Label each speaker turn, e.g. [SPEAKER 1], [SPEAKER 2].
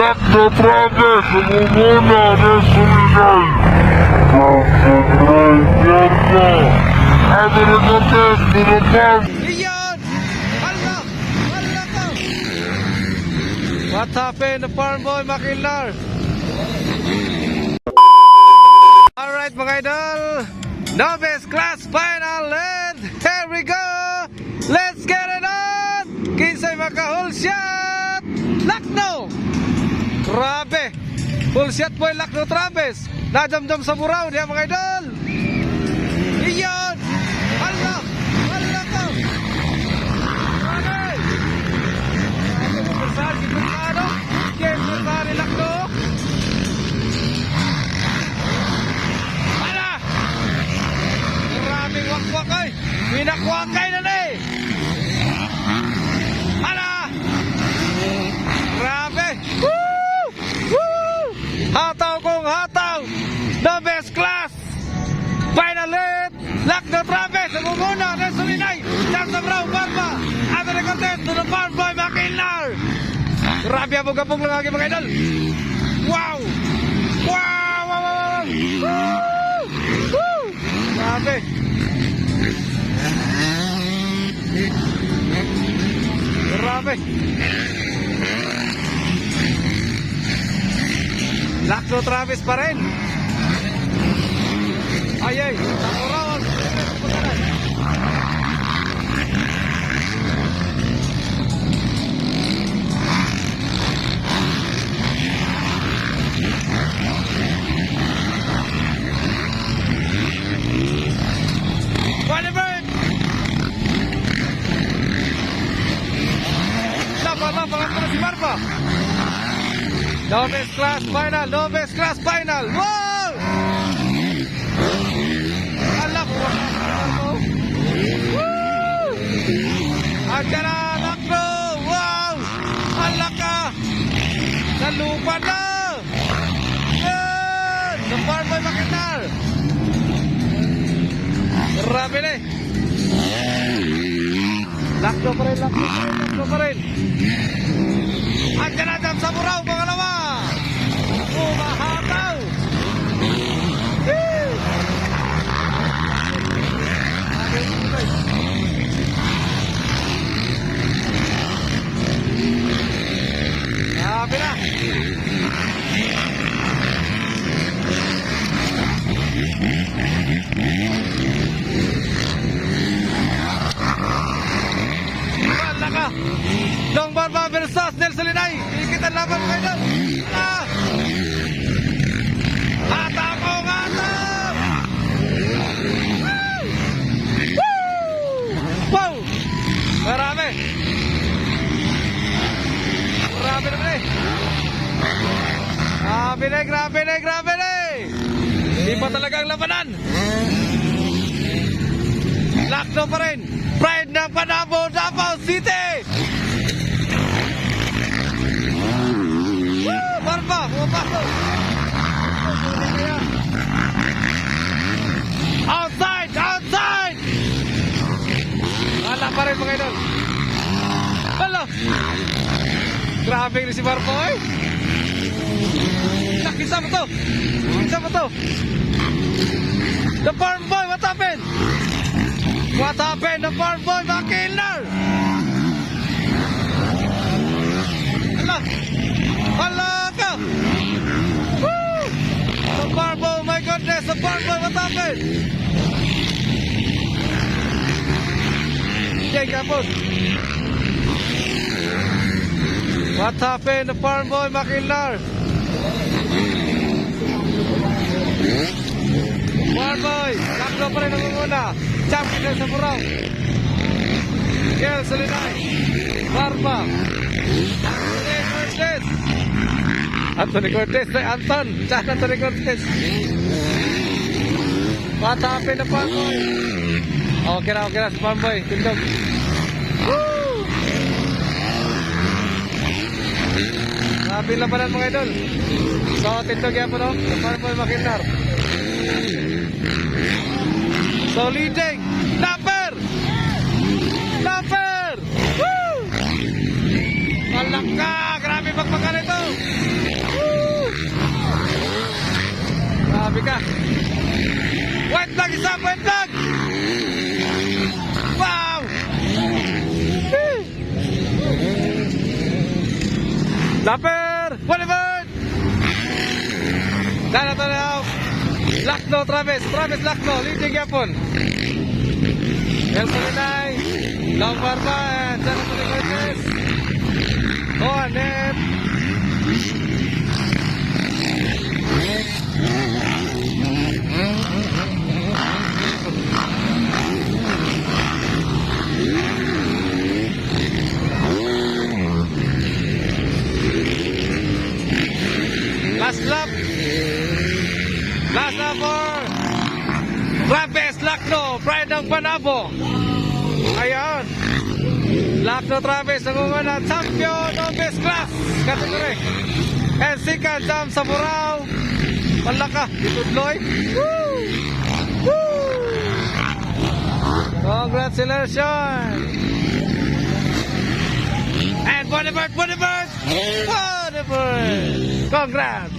[SPEAKER 1] Jack the Travis, sumumuna ng suminay. Konsentrasyon Sabi ni Cortez, binabang.
[SPEAKER 2] Iyan! Hala! Hala ka! What happened to Farm Boy Makilar? Alright mga idol! Novice class final and here we go! Let's get it on! Kinsay makahul shot! Lakno! Grabe! Full shot boy Lakno Travis! Najamjam sa buraw niya mga idol! Iyan! Hala! Hala ka! Agay! Ako mo bersar si Pagkano? Game bersar ni Lakno! Hala! Maraming wakwak ay! Pinakwakay na na eh! Hala! Grabe! Woo! Woo! Hataw kong hataw! The best class! Final hit! Lakno Travis! Ang umuna! Nelson Inay! Chance of Brown! Barba! Anthony Cortez! To the farm boy! Makilar! Grabe ang bugabog lang aking mga idol! Wow! Wow! Wow! Wow! Woo! Grabe! Grabe! Lakno Travis pa rin! Ay, ay! Takurawan! Wallibird! Laban lang, pangatlo si Barba! Novice class final! Novice class final! Wow! Ala ko! Woo! Andiyan na, Lakno! Wow! Ala ka! Sa lupa na! Yan! Sa farm boy makinar! Grabe na eh! Lakno pa rin, lakno pa rin, lakno pa rin! Na dyan sa buraw, pangalawa! Umahataw! Grabe na! Wala ka! Dong Barba versus Nelson Linay! Ikit ang laban kayo doon! Ah! Atap ko! Atap! Wow! Marami! Grabe naman eh! Grabe na, grabe na, grabe na! Hindi pa talaga ang labanan! Lakno pa rin! Pride ng Panabo, Davao City! Woo! Barba, pumapasok! Outside! Outside! Wala pa rin mga idol. Hala! Grabe rin si Barbo eh. Nak, isa mo to. Isa mo to. The farm boy, what happened? What happened? The farm boy, makilner! Hala! Hala ka! Woo! The farm boy, oh my goodness, the farm happened? Okay, kapos. What happened? The farm boy, Makilar. Farm boy, tatlo pa rin ang una. Champion sa Buraw. Kel Salinay. Barba. Anthony Cortez. Anthony Cortez. Anton. Anthony Cortez. What happened to Farmboy? Mm. Okay na, okay na si Farmboy. Tindog. Woo! Grabe labanan mga idol. So, tindog yan po no? Si Farmboy Makinar. So, leading. Number! Number! Woo! Malaka! Grabe pagpagkala ito! Woo! Grabe ka! Grabe magpakan ito! sa bentag! Wow! Dapper! Whatever! Dala tanaw! Lakno Travis! Travis Lakno! Leading yapon! Nelson Inay! Long Barba! and Jonathan Iglesias! Oh, net! Last lap for Travis Lakno! Pride ng Panabo! Ayan! Lakno Travis ang umana champion of best class category. And second Jam sa Burao. Malaka, itudloy. Woo! Woo! Congratulations! And Bonibird, Bonibird! Bonibird! Congrats!